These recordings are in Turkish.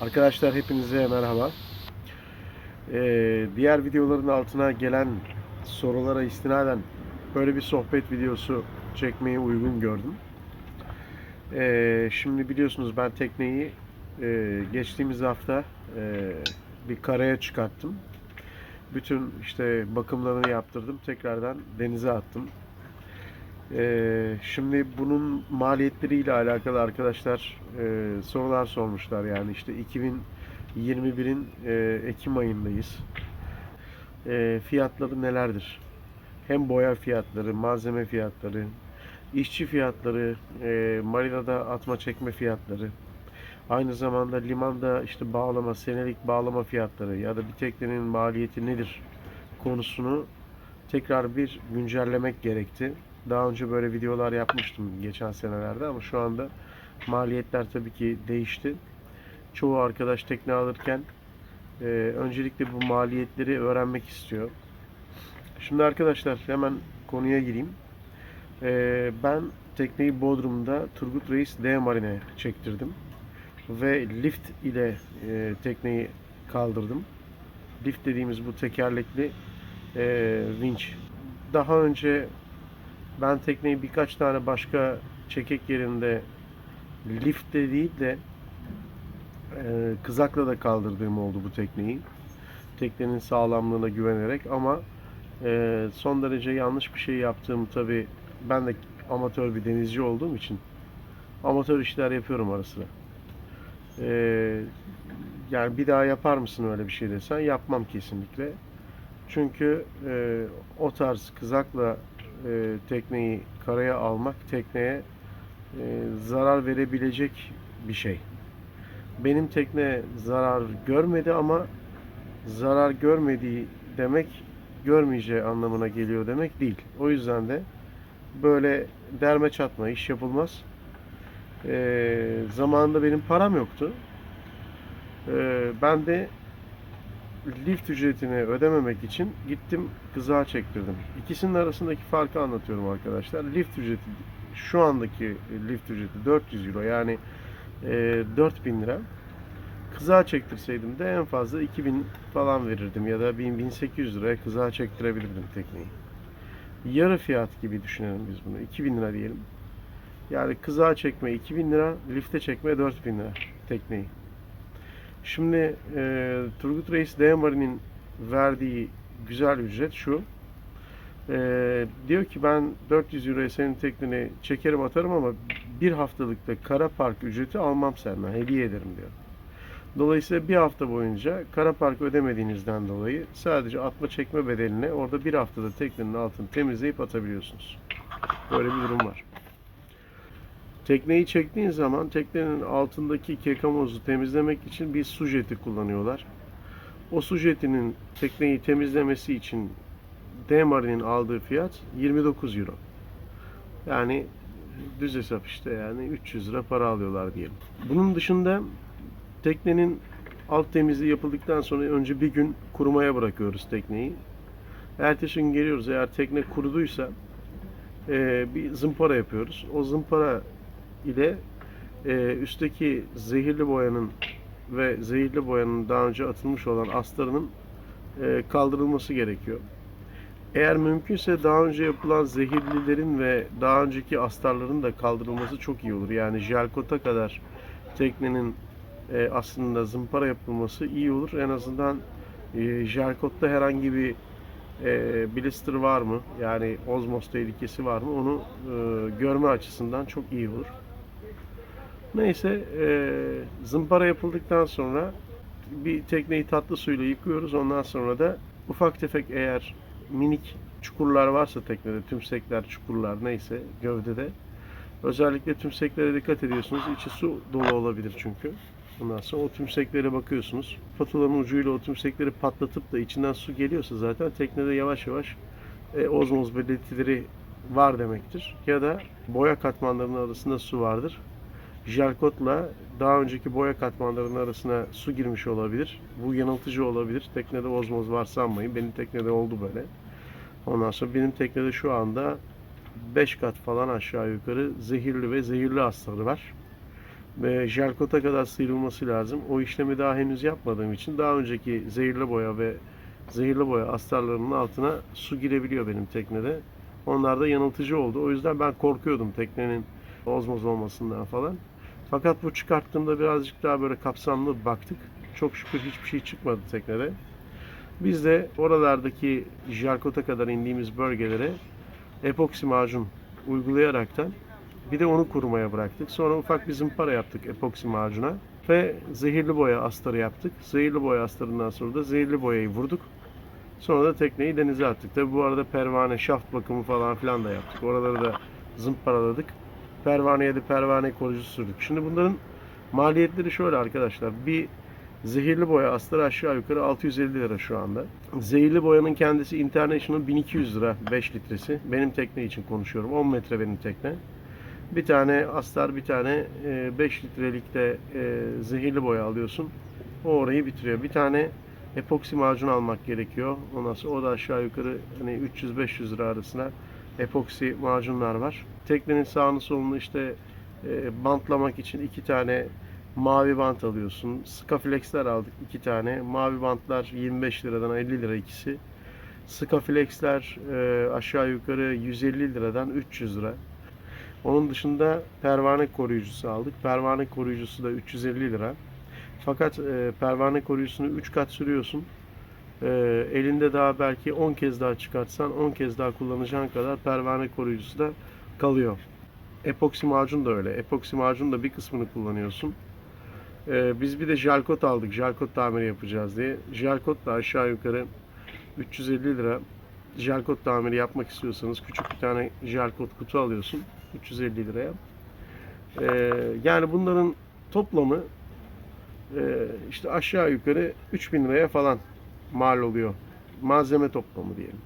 Arkadaşlar hepinize merhaba. Ee, diğer videoların altına gelen sorulara istinaden böyle bir sohbet videosu çekmeyi uygun gördüm. Ee, şimdi biliyorsunuz ben tekneyi e, geçtiğimiz hafta e, bir karaya çıkarttım. Bütün işte bakımlarını yaptırdım. Tekrardan denize attım. Ee, şimdi bunun maliyetleriyle alakalı arkadaşlar e, sorular sormuşlar yani işte 2021'in e, Ekim ayındayız. E, fiyatları nelerdir? Hem boya fiyatları, malzeme fiyatları, işçi fiyatları, marinada atma çekme fiyatları, aynı zamanda limanda işte bağlama, senelik bağlama fiyatları ya da bir teknenin maliyeti nedir konusunu tekrar bir güncellemek gerekti. Daha önce böyle videolar yapmıştım geçen senelerde ama şu anda maliyetler tabii ki değişti. Çoğu arkadaş tekne alırken e, öncelikle bu maliyetleri öğrenmek istiyor. Şimdi arkadaşlar hemen konuya gireyim. E, ben tekneyi Bodrum'da Turgut Reis D Marine çektirdim. Ve lift ile e, tekneyi kaldırdım. Lift dediğimiz bu tekerlekli e, vinç. Daha önce ben tekneyi birkaç tane başka çekek yerinde lifte değil de e, kızakla da kaldırdığım oldu bu tekneyi. Teknenin sağlamlığına güvenerek ama e, son derece yanlış bir şey yaptığım tabi ben de amatör bir denizci olduğum için amatör işler yapıyorum ara sıra. E, yani bir daha yapar mısın öyle bir şey desen yapmam kesinlikle. Çünkü e, o tarz kızakla e, tekneyi karaya almak tekneye e, zarar verebilecek bir şey. Benim tekne zarar görmedi ama zarar görmediği demek görmeyeceği anlamına geliyor demek değil. O yüzden de böyle derme çatma iş yapılmaz. E, zamanında benim param yoktu. E, ben de lift ücretini ödememek için gittim kızağa çektirdim. İkisinin arasındaki farkı anlatıyorum arkadaşlar. Lift ücreti şu andaki lift ücreti 400 euro yani e, 4000 lira. Kızağa çektirseydim de en fazla 2000 falan verirdim ya da 1000 1800 liraya kızağa çektirebilirdim tekneyi. Yarı fiyat gibi düşünelim biz bunu. 2000 lira diyelim. Yani kızağa çekme 2000 lira, lifte çekme 4000 lira tekneyi. Şimdi e, Turgut Reis Demar'ın verdiği güzel ücret şu. E, diyor ki ben 400 euroya senin tekneni çekerim atarım ama bir haftalıkta kara park ücreti almam senden. Hediye ederim diyor. Dolayısıyla bir hafta boyunca kara park ödemediğinizden dolayı sadece atma çekme bedeline orada bir haftada teknenin altını temizleyip atabiliyorsunuz. Böyle bir durum var. Tekneyi çektiğin zaman teknenin altındaki kekamozu temizlemek için bir su jeti kullanıyorlar. O su jetinin tekneyi temizlemesi için D-Marine'in aldığı fiyat 29 euro. Yani düz hesap işte yani 300 lira para alıyorlar diyelim. Bunun dışında teknenin alt temizliği yapıldıktan sonra önce bir gün kurumaya bırakıyoruz tekneyi. Ertesi gün geliyoruz eğer tekne kuruduysa e, bir zımpara yapıyoruz. O zımpara ile e, üstteki zehirli boyanın ve zehirli boyanın daha önce atılmış olan astarının e, kaldırılması gerekiyor. Eğer mümkünse daha önce yapılan zehirlilerin ve daha önceki astarların da kaldırılması çok iyi olur. Yani jelkota kadar teknenin e, aslında zımpara yapılması iyi olur. En azından e, jelkotta herhangi bir e, blister var mı? Yani ozmoz tehlikesi var mı? Onu e, görme açısından çok iyi olur. Neyse e, zımpara yapıldıktan sonra bir tekneyi tatlı suyla yıkıyoruz. Ondan sonra da ufak tefek eğer minik çukurlar varsa teknede, tümsekler, çukurlar neyse gövdede özellikle tümseklere dikkat ediyorsunuz. İçi su dolu olabilir çünkü. Ondan sonra o tümseklere bakıyorsunuz. Patulanın ucuyla o tümsekleri patlatıp da içinden su geliyorsa zaten teknede yavaş yavaş e, ozmoz belirtileri var demektir. Ya da boya katmanlarının arasında su vardır jelkotla daha önceki boya katmanlarının arasına su girmiş olabilir. Bu yanıltıcı olabilir. Teknede ozmoz var sanmayın. Benim teknede oldu böyle. Ondan sonra benim teknede şu anda 5 kat falan aşağı yukarı zehirli ve zehirli hastaları var. ve jelkota kadar sıyrılması lazım. O işlemi daha henüz yapmadığım için daha önceki zehirli boya ve zehirli boya astarlarının altına su girebiliyor benim teknede. Onlar da yanıltıcı oldu. O yüzden ben korkuyordum teknenin ozmoz olmasından falan. Fakat bu çıkarttığımda birazcık daha böyle kapsamlı baktık. Çok şükür hiçbir şey çıkmadı teknede. Biz de oralardaki jelkota kadar indiğimiz bölgelere epoksi macun uygulayaraktan bir de onu kurumaya bıraktık. Sonra ufak bir zımpara yaptık epoksi macuna ve zehirli boya astarı yaptık. Zehirli boya astarından sonra da zehirli boyayı vurduk. Sonra da tekneyi denize attık. Tabi bu arada pervane, şaft bakımı falan filan da yaptık. Oraları da zımparaladık. Pervaneye de pervane koruyucu sürdük. Şimdi bunların maliyetleri şöyle arkadaşlar. Bir zehirli boya astarı aşağı yukarı 650 lira şu anda. Zehirli boyanın kendisi International 1200 lira 5 litresi. Benim tekne için konuşuyorum. 10 metre benim tekne. Bir tane astar, bir tane e, 5 litrelikte e, zehirli boya alıyorsun. O orayı bitiriyor. Bir tane epoksi macun almak gerekiyor. Ondan sonra o da aşağı yukarı hani 300-500 lira arasında epoksi macunlar var. Teknenin sağını solunu işte e, bantlamak için iki tane mavi bant alıyorsun. Skaflex'ler aldık iki tane. Mavi bantlar 25 liradan 50 lira ikisi. Skaflex'ler e, aşağı yukarı 150 liradan 300 lira. Onun dışında pervane koruyucusu aldık. Pervane koruyucusu da 350 lira. Fakat e, pervane koruyucusunu 3 kat sürüyorsun. E, elinde daha belki 10 kez daha çıkartsan 10 kez daha kullanacağın kadar pervane koruyucusu da kalıyor. Epoksi macun da öyle. Epoksi macun da bir kısmını kullanıyorsun. E, biz bir de jelkot aldık. Jelkot tamiri yapacağız diye. Jelkot da aşağı yukarı 350 lira. Jelkot tamiri yapmak istiyorsanız küçük bir tane jelkot kutu alıyorsun. 350 liraya. E, yani bunların toplamı ee, işte aşağı yukarı 3000 liraya falan mal oluyor. Malzeme toplamı diyelim.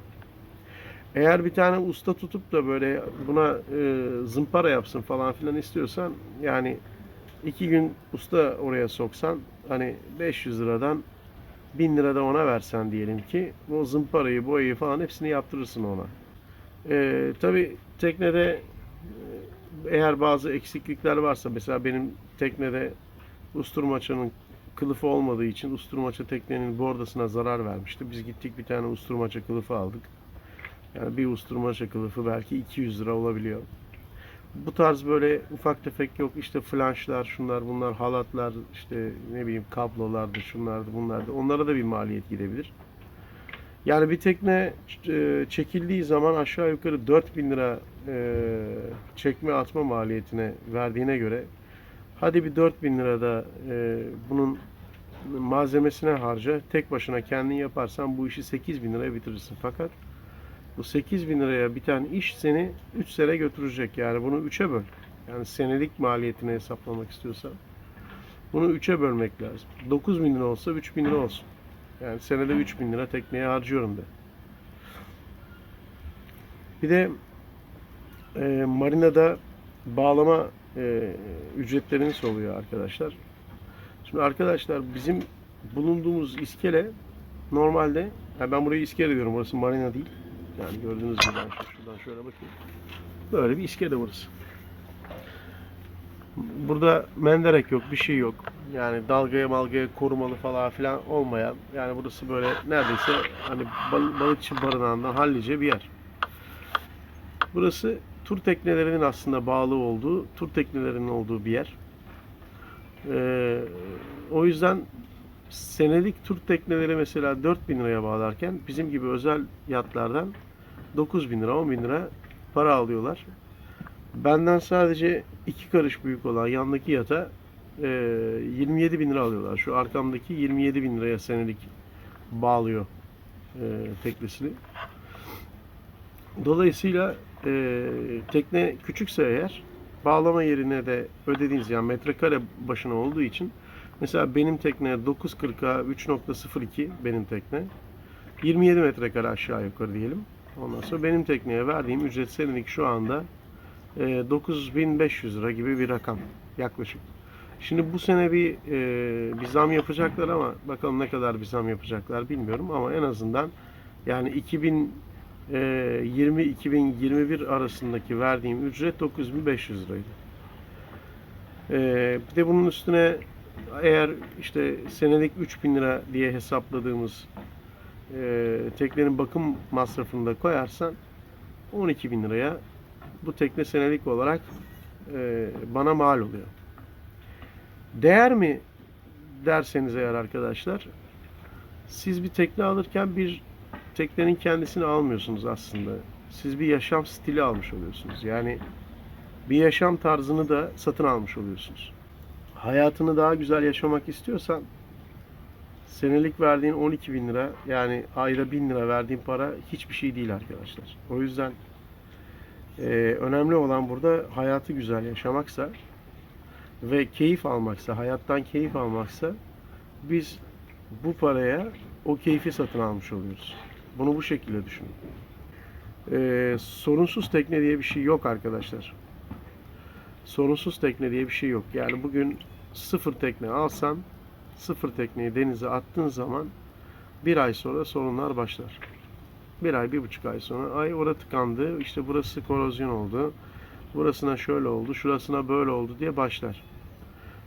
Eğer bir tane usta tutup da böyle buna e, zımpara yapsın falan filan istiyorsan yani iki gün usta oraya soksan hani 500 liradan 1000 lira da ona versen diyelim ki o zımparayı boyayı falan hepsini yaptırırsın ona. Ee, Tabi teknede e, eğer bazı eksiklikler varsa mesela benim teknede usturmaçanın kılıfı olmadığı için usturmaça teknenin bordasına zarar vermişti. Biz gittik bir tane usturmaça kılıfı aldık. Yani bir usturmaça kılıfı belki 200 lira olabiliyor. Bu tarz böyle ufak tefek yok işte flanşlar, şunlar bunlar, halatlar, işte ne bileyim kablolardı, şunlardı, bunlardı. Onlara da bir maliyet gidebilir. Yani bir tekne e, çekildiği zaman aşağı yukarı 4000 lira e, çekme atma maliyetine verdiğine göre Hadi bir 4000 lirada e, bunun malzemesine harca. Tek başına kendin yaparsan bu işi 8000 liraya bitirirsin. Fakat bu 8000 liraya biten iş seni 3 sene götürecek. Yani bunu 3'e böl. Yani senelik maliyetini hesaplamak istiyorsan. Bunu 3'e bölmek lazım. 9000 lira olsa 3000 lira olsun. Yani senede 3000 lira tekneye harcıyorum de. Bir de e, marinada bağlama e, ücretleriniz oluyor arkadaşlar. Şimdi arkadaşlar bizim bulunduğumuz iskele normalde yani ben burayı iskele diyorum. Burası marina değil. Yani gördüğünüz gibi ben şu- şuradan şöyle bakayım. Böyle bir iskele burası. Burada menderek yok, bir şey yok. Yani dalgaya malgaya korumalı falan filan olmayan yani burası böyle neredeyse hani bal- balıkçı barınağından hallice bir yer. Burası tur teknelerinin aslında bağlı olduğu, tur teknelerinin olduğu bir yer. Ee, o yüzden senelik tur tekneleri mesela 4000 liraya bağlarken bizim gibi özel yatlardan 9000 lira, 10 bin lira para alıyorlar. Benden sadece iki karış büyük olan yandaki yata e, 27 bin lira alıyorlar. Şu arkamdaki 27 bin liraya senelik bağlıyor e, teknesini. Dolayısıyla e, tekne küçükse eğer bağlama yerine de ödediğiniz yani metrekare başına olduğu için mesela benim tekne 940'a 3.02 benim tekne 27 metrekare aşağı yukarı diyelim. Ondan sonra benim tekneye verdiğim ücret senelik şu anda e, 9500 lira gibi bir rakam yaklaşık. Şimdi bu sene bir e, bir zam yapacaklar ama bakalım ne kadar bir zam yapacaklar bilmiyorum ama en azından yani 2000 20-2021 arasındaki verdiğim ücret 9500 liraydı. Ee, bir de bunun üstüne eğer işte senelik 3000 lira diye hesapladığımız e, teknenin bakım masrafını da koyarsan 12 bin liraya bu tekne senelik olarak e, bana mal oluyor. Değer mi derseniz eğer arkadaşlar siz bir tekne alırken bir teknenin kendisini almıyorsunuz aslında. Siz bir yaşam stili almış oluyorsunuz. Yani bir yaşam tarzını da satın almış oluyorsunuz. Hayatını daha güzel yaşamak istiyorsan senelik verdiğin 12 bin lira yani ayda 1000 lira verdiğin para hiçbir şey değil arkadaşlar. O yüzden e, önemli olan burada hayatı güzel yaşamaksa ve keyif almaksa, hayattan keyif almaksa biz bu paraya o keyfi satın almış oluyoruz. Bunu bu şekilde düşünün. E, sorunsuz tekne diye bir şey yok arkadaşlar. Sorunsuz tekne diye bir şey yok. Yani bugün sıfır tekne alsan sıfır tekneyi denize attığın zaman bir ay sonra sorunlar başlar. Bir ay, bir buçuk ay sonra ay orada tıkandı, işte burası korozyon oldu, burasına şöyle oldu, şurasına böyle oldu diye başlar.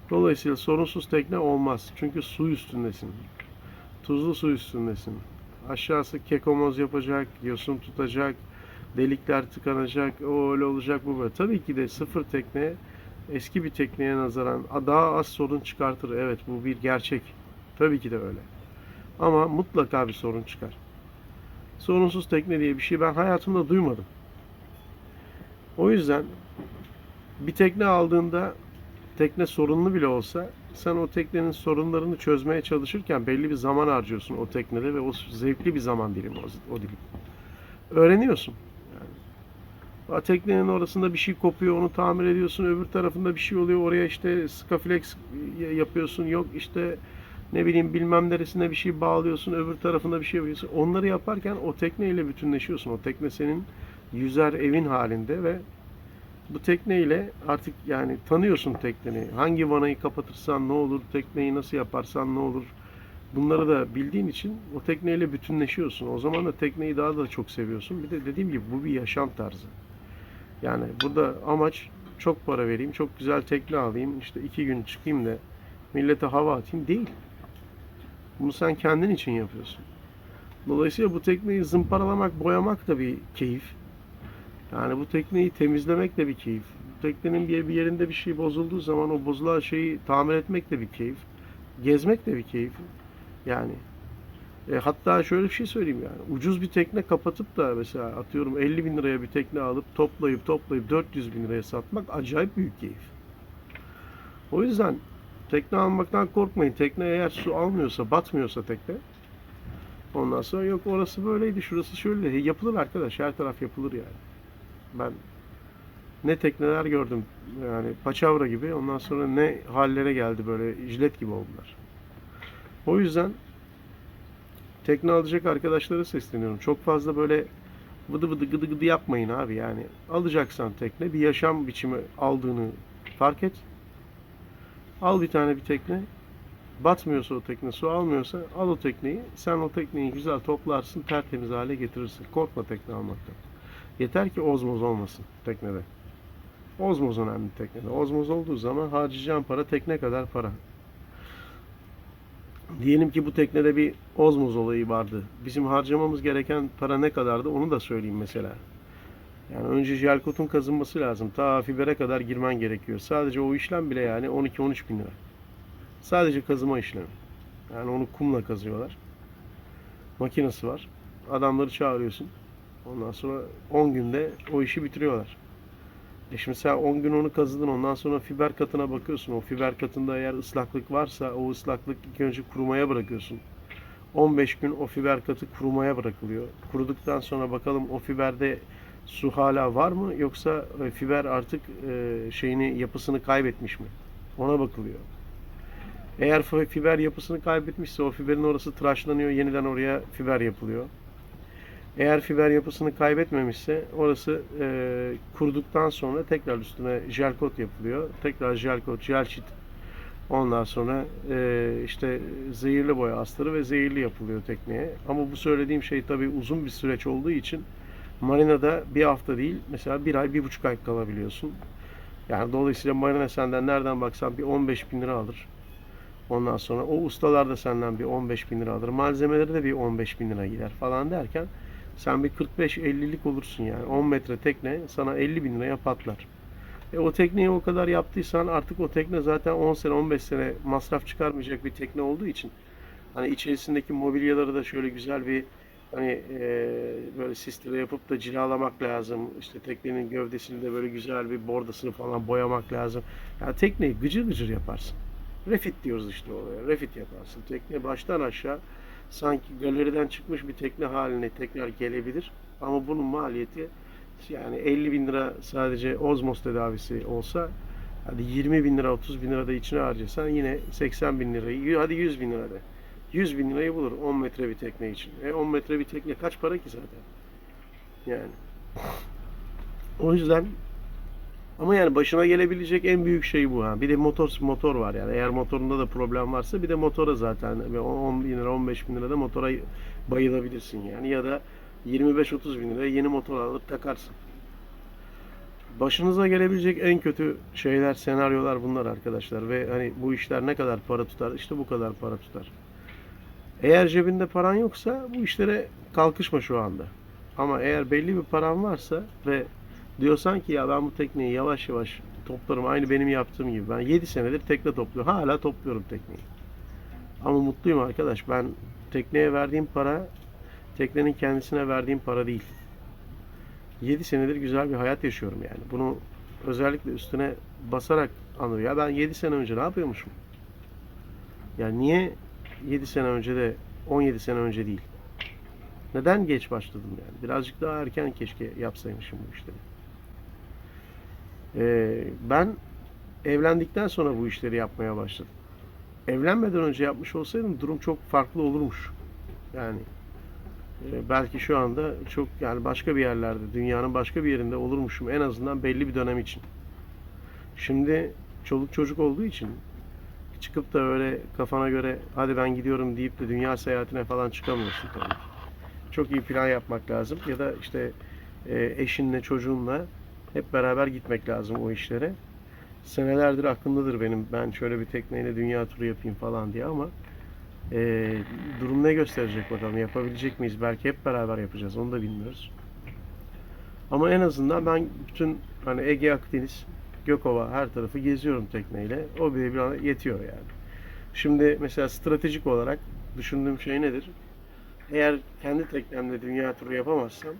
Dolayısıyla sorunsuz tekne olmaz. Çünkü su üstündesin. Tuzlu su üstündesin. Aşağısı kekomoz yapacak, yosun tutacak, delikler tıkanacak, o öyle olacak, bu böyle. Tabii ki de sıfır tekne eski bir tekneye nazaran daha az sorun çıkartır. Evet bu bir gerçek. Tabii ki de öyle. Ama mutlaka bir sorun çıkar. Sorunsuz tekne diye bir şey ben hayatımda duymadım. O yüzden bir tekne aldığında tekne sorunlu bile olsa sen o teknenin sorunlarını çözmeye çalışırken belli bir zaman harcıyorsun o teknede ve o zevkli bir zaman dilimi o, o dilim. Öğreniyorsun. Yani. Teknenin orasında bir şey kopuyor onu tamir ediyorsun. Öbür tarafında bir şey oluyor. Oraya işte skaflex yapıyorsun. Yok işte ne bileyim bilmem neresine bir şey bağlıyorsun. Öbür tarafında bir şey yapıyorsun. Onları yaparken o tekneyle bütünleşiyorsun. O tekne senin yüzer evin halinde ve bu tekneyle artık yani tanıyorsun tekneni. Hangi vanayı kapatırsan ne olur, tekneyi nasıl yaparsan ne olur. Bunları da bildiğin için o tekneyle bütünleşiyorsun. O zaman da tekneyi daha da çok seviyorsun. Bir de dediğim gibi bu bir yaşam tarzı. Yani burada amaç çok para vereyim, çok güzel tekne alayım, işte iki gün çıkayım da millete hava atayım değil. Bunu sen kendin için yapıyorsun. Dolayısıyla bu tekneyi zımparalamak, boyamak da bir keyif. Yani bu tekneyi temizlemek de bir keyif. Teknenin bir yerinde bir şey bozulduğu zaman o bozulan şeyi tamir etmek de bir keyif. Gezmek de bir keyif. Yani e, hatta şöyle bir şey söyleyeyim yani. Ucuz bir tekne kapatıp da mesela atıyorum 50 bin liraya bir tekne alıp toplayıp toplayıp 400 bin liraya satmak acayip büyük keyif. O yüzden tekne almaktan korkmayın. Tekne eğer su almıyorsa, batmıyorsa tekne ondan sonra yok orası böyleydi, şurası şöyle. Yapılır arkadaş. Her taraf yapılır yani. Ben ne tekneler gördüm yani paçavra gibi ondan sonra ne hallere geldi böyle jilet gibi oldular. O yüzden tekne alacak arkadaşlara sesleniyorum. Çok fazla böyle vıdı vıdı gıdı gıdı yapmayın abi yani. Alacaksan tekne bir yaşam biçimi aldığını fark et. Al bir tane bir tekne. Batmıyorsa o tekne, su almıyorsa al o tekneyi. Sen o tekneyi güzel toplarsın, tertemiz hale getirirsin. Korkma tekne almaktan. Yeter ki ozmoz olmasın teknede. Ozmoz önemli teknede. Ozmoz olduğu zaman harcayacağın para tekne kadar para. Diyelim ki bu teknede bir ozmoz olayı vardı. Bizim harcamamız gereken para ne kadardı onu da söyleyeyim mesela. Yani önce jelkotun kazınması lazım. Ta fibere kadar girmen gerekiyor. Sadece o işlem bile yani 12-13 bin lira. Sadece kazıma işlemi. Yani onu kumla kazıyorlar. Makinesi var. Adamları çağırıyorsun. Ondan sonra 10 günde o işi bitiriyorlar. E şimdi sen 10 gün onu kazıdın ondan sonra fiber katına bakıyorsun. O fiber katında eğer ıslaklık varsa o ıslaklık ilk önce kurumaya bırakıyorsun. 15 gün o fiber katı kurumaya bırakılıyor. Kuruduktan sonra bakalım o fiberde su hala var mı yoksa e, fiber artık e, şeyini yapısını kaybetmiş mi? Ona bakılıyor. Eğer fiber yapısını kaybetmişse o fiberin orası tıraşlanıyor, yeniden oraya fiber yapılıyor. Eğer fiber yapısını kaybetmemişse orası e, kuruduktan sonra tekrar üstüne jel kot yapılıyor. Tekrar jel kot, jel çit. Ondan sonra e, işte zehirli boya astarı ve zehirli yapılıyor tekneye. Ama bu söylediğim şey tabii uzun bir süreç olduğu için marinada bir hafta değil mesela bir ay, bir buçuk ay kalabiliyorsun. Yani dolayısıyla marina senden nereden baksan bir 15 bin lira alır. Ondan sonra o ustalar da senden bir 15 bin lira alır. Malzemeleri de bir 15 bin lira gider falan derken sen bir 45-50'lik olursun yani. 10 metre tekne sana 50 bin liraya patlar. E o tekneyi o kadar yaptıysan artık o tekne zaten 10 sene 15 sene masraf çıkarmayacak bir tekne olduğu için hani içerisindeki mobilyaları da şöyle güzel bir hani e, böyle sistere yapıp da cilalamak lazım. İşte teknenin gövdesini de böyle güzel bir bordasını falan boyamak lazım. Yani tekneyi gıcır gıcır yaparsın. Refit diyoruz işte oraya. Refit yaparsın. Tekne baştan aşağı sanki galeriden çıkmış bir tekne haline tekrar gelebilir. Ama bunun maliyeti yani 50 bin lira sadece ozmos tedavisi olsa hadi 20 bin lira 30 bin lira da içine harcasan yine 80 bin lirayı hadi 100 bin lira de. 100 bin lirayı bulur 10 metre bir tekne için. E 10 metre bir tekne kaç para ki zaten? Yani. O yüzden ama yani başına gelebilecek en büyük şey bu ha. Bir de motor motor var yani. Eğer motorunda da problem varsa bir de motora zaten ve 10 bin lira 15 bin lira da motora bayılabilirsin yani. Ya da 25-30 bin liraya yeni motor alıp takarsın. Başınıza gelebilecek en kötü şeyler, senaryolar bunlar arkadaşlar. Ve hani bu işler ne kadar para tutar? İşte bu kadar para tutar. Eğer cebinde paran yoksa bu işlere kalkışma şu anda. Ama eğer belli bir paran varsa ve diyorsan ki ya ben bu tekneyi yavaş yavaş toplarım aynı benim yaptığım gibi. Ben 7 senedir tekne topluyorum. Hala topluyorum tekneyi. Ama mutluyum arkadaş. Ben tekneye verdiğim para teknenin kendisine verdiğim para değil. 7 senedir güzel bir hayat yaşıyorum yani. Bunu özellikle üstüne basarak anlıyorum. Ya ben 7 sene önce ne yapıyormuşum? Yani niye 7 sene önce de 17 sene önce değil? Neden geç başladım yani? Birazcık daha erken keşke yapsaymışım bu işleri. Ee, ben evlendikten sonra bu işleri yapmaya başladım. Evlenmeden önce yapmış olsaydım durum çok farklı olurmuş. Yani e, belki şu anda çok yani başka bir yerlerde, dünyanın başka bir yerinde olurmuşum en azından belli bir dönem için. Şimdi çoluk çocuk olduğu için çıkıp da öyle kafana göre hadi ben gidiyorum deyip de dünya seyahatine falan çıkamıyorsun tabii. Çok iyi plan yapmak lazım ya da işte e, eşinle çocuğunla hep beraber gitmek lazım o işlere. Senelerdir aklımdadır benim ben şöyle bir tekneyle dünya turu yapayım falan diye ama e, durum ne gösterecek bakalım yapabilecek miyiz? Belki hep beraber yapacağız onu da bilmiyoruz. Ama en azından ben bütün hani Ege Akdeniz Gökova her tarafı geziyorum tekneyle. O bile bana yetiyor yani. Şimdi mesela stratejik olarak düşündüğüm şey nedir? Eğer kendi teknemle dünya turu yapamazsam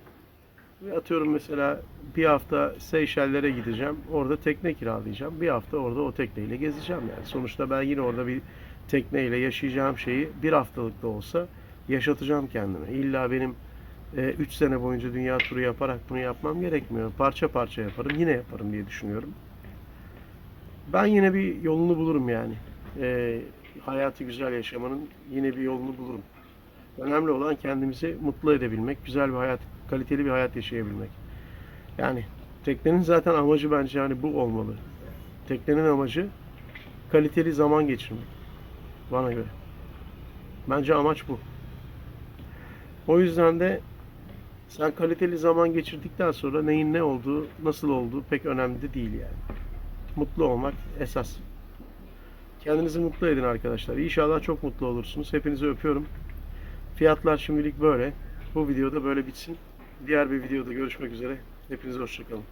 atıyorum mesela bir hafta Seyşellere gideceğim. Orada tekne kiralayacağım. Bir hafta orada o tekneyle gezeceğim yani. Sonuçta ben yine orada bir tekneyle yaşayacağım şeyi bir haftalık da olsa yaşatacağım kendime. İlla benim 3 sene boyunca dünya turu yaparak bunu yapmam gerekmiyor. Parça parça yaparım. Yine yaparım diye düşünüyorum. Ben yine bir yolunu bulurum yani. E, hayatı güzel yaşamanın yine bir yolunu bulurum. Önemli olan kendimizi mutlu edebilmek, güzel bir hayat, kaliteli bir hayat yaşayabilmek. Yani teknenin zaten amacı bence yani bu olmalı. Teknenin amacı kaliteli zaman geçirmek. Bana göre. Bence amaç bu. O yüzden de sen kaliteli zaman geçirdikten sonra neyin ne olduğu, nasıl olduğu pek önemli de değil yani. Mutlu olmak esas. Kendinizi mutlu edin arkadaşlar. İnşallah çok mutlu olursunuz. Hepinizi öpüyorum. Fiyatlar şimdilik böyle. Bu videoda böyle bitsin. Diğer bir videoda görüşmek üzere. Hepinize hoşçakalın.